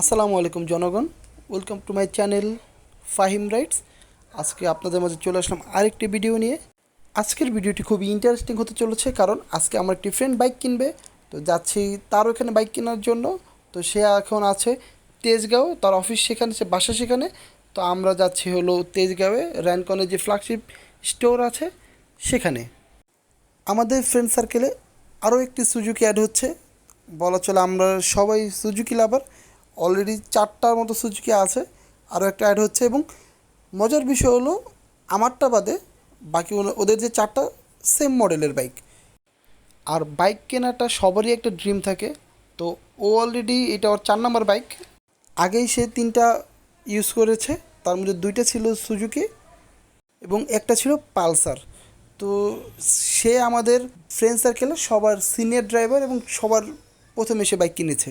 আসসালামু আলাইকুম জনগণ welcome to my channel Fahim rights আজকে আপনাদের মাঝে চলে আসলাম আরেকটি ভিডিও নিয়ে। আজকের ভিডিওটি খুবই ইন্টারেস্টিং হতে চলেছে, কারণ আজকে আমার একটি ফ্রেন্ড বাইক কিনবে। তো যাচ্ছি তারও এখানে বাইক কেনার জন্য। তো সে এখন আছে তেজগাঁও, তার অফিস সেখানে, সে বাসা সেখানে। তো আমরা যাচ্ছি হলো তেজগাঁওয়ে র্যানকনের যে ফ্ল্যাগশিপ স্টোর আছে, সেখানে। আমাদের ফ্রেন্ড সার্কেলে আরও একটি সুজুকি অ্যাড হচ্ছে। বলা চলে আমরা সবাই সুজুকি লাভার অলরেডি চারটার মতো সুজুকি আছে। আরও একটা অ্যাড হচ্ছে এবং মজার বিষয় হলো, আমারটা বাদে বাকি ওদের যে চারটা সেম মডেলের বাইক আর বাইক কেনাটা সবারই একটা ড্রিম থাকে। তো ও অলরেডি এটা ওর চার নাম্বার বাইক আগেই সে তিনটা ইউজ করেছে। তার মধ্যে দুইটা ছিল সুজুকি এবং একটা ছিল পালসার। তো সে আমাদের ফ্রেন্ড সার্কেলে সবার সিনিয়র ড্রাইভার এবং সবার প্রথমে সে বাইক কিনেছে।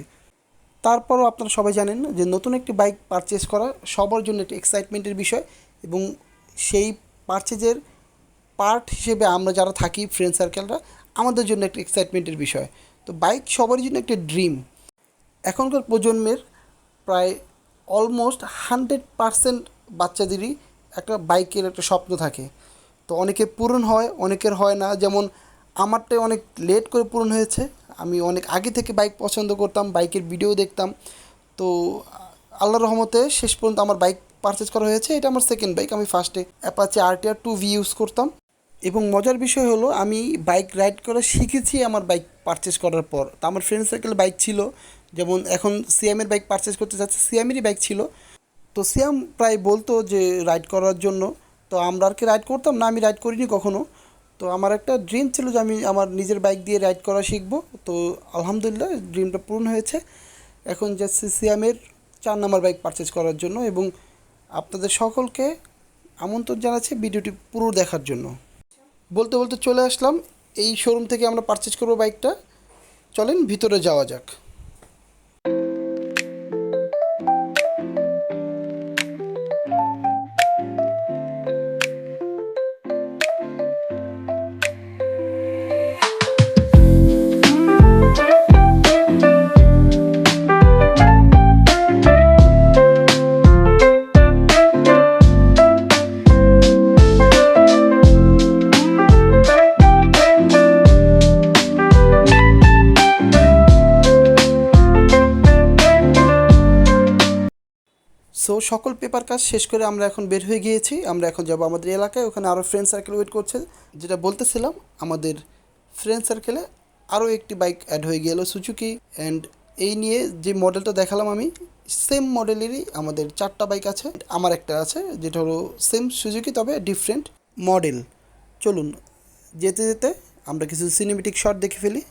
তারপরও আপনারা সবাই জানেন যে নতুন একটি বাইক পারচেস করা সবার জন্য একটি এক্সাইটমেন্টের বিষয় এবং সেই পারচেজের পার্ট হিসেবে আমরা যারা থাকি ফ্রেন্ড সার্কেলরা আমাদের জন্য একটি এক্সাইটমেন্টের বিষয়। তো বাইক সবারই জন্য একটা ড্রিম এখনকার প্রজন্মের প্রায় অলমোস্ট হান্ড্রেড পারসেন্ট বাচ্চাদেরই একটা বাইকের একটা স্বপ্ন থাকে। তো অনেকের পূরণ হয়, অনেকের হয় না। যেমন আমারটাই অনেক লেট করে পূরণ হয়েছে। আমি অনেক আগে থেকে বাইক পছন্দ করতাম, বাইকের ভিডিও দেখতাম। তো, আল্লাহর রহমতে শেষ পর্যন্ত আমার বাইক পারচেস করা হয়েছে। এটা আমার সেকেন্ড বাইক আমি ফার্স্টে Apache RTR two V use করতাম। এবং মজার বিষয় হলো, আমি বাইক রাইড করা শিখেছি আমার বাইক পারচেস করার পর। তো আমার ফ্রেন্ড সার্কেল বাইক ছিল, যেমন এখন সিএমের বাইক পারচেস করতে যাচ্ছে সিএমেরই বাইক ছিল। তো সিয়াম প্রায় বলতো যে রাইড করার জন্য। তো আমরা আর কি রাইড করতাম, না আমি রাইড করিনি কখনো। তো আমার একটা ড্রিম ছিল যে আমি আমার নিজের বাইক দিয়ে রাইড করা শিখব। তো আলহামদুলিল্লাহ ড্রিমটা পূরণ হয়েছে। এখন যাচ্ছি সিয়ামের চার নাম্বার বাইক পারচেস করার জন্য এবং আপনাদের সকলকে আমন্ত্রণ জানাচ্ছি ভিডিওটি পুরো দেখার জন্য। বলতে বলতে চলে আসলাম, এই শোরুম থেকে আমরা পারচেস করব বাইকটা চলেন ভিতরে যাওয়া যাক। সকল পেপার কাজ শেষ করে আমরা এখন বের হয়ে গিয়েছি। আমরা এখন যাব আমাদের এলাকায়, ওখানে আরও ফ্রেন্ড সার্কেল ওয়েট করছে। যেটা বলতেছিলাম, আমাদের ফ্রেন্ড সার্কেলে আরও একটি বাইক অ্যাড হয়ে গেল সুজুকি অ্যান্ড এই নিয়ে যে মডেলটা দেখালাম আমি সেম মডেলেরই আমাদের চারটা বাইক আছে, আমার একটা আছে, যেটা হলো সেম সুজুকি তবে ডিফারেন্ট মডেল চলুন, যেতে যেতে আমরা কিছু সিনেমেটিক শট দেখে ফেলি।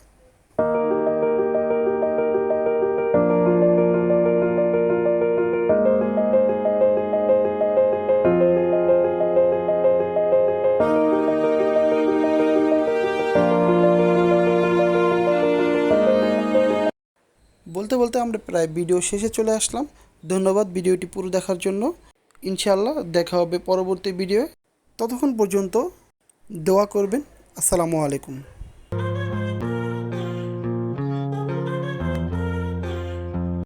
বলতে বলতে আমরা প্রায় ভিডিও শেষে চলে আসলাম। ধন্যবাদ ভিডিওটি পুরো দেখার জন্য। ইনশাআল্লাহ দেখা হবে পরবর্তী ভিডিও ততক্ষণ পর্যন্ত দোয়া করবেন। আসসালামু আলাইকুম।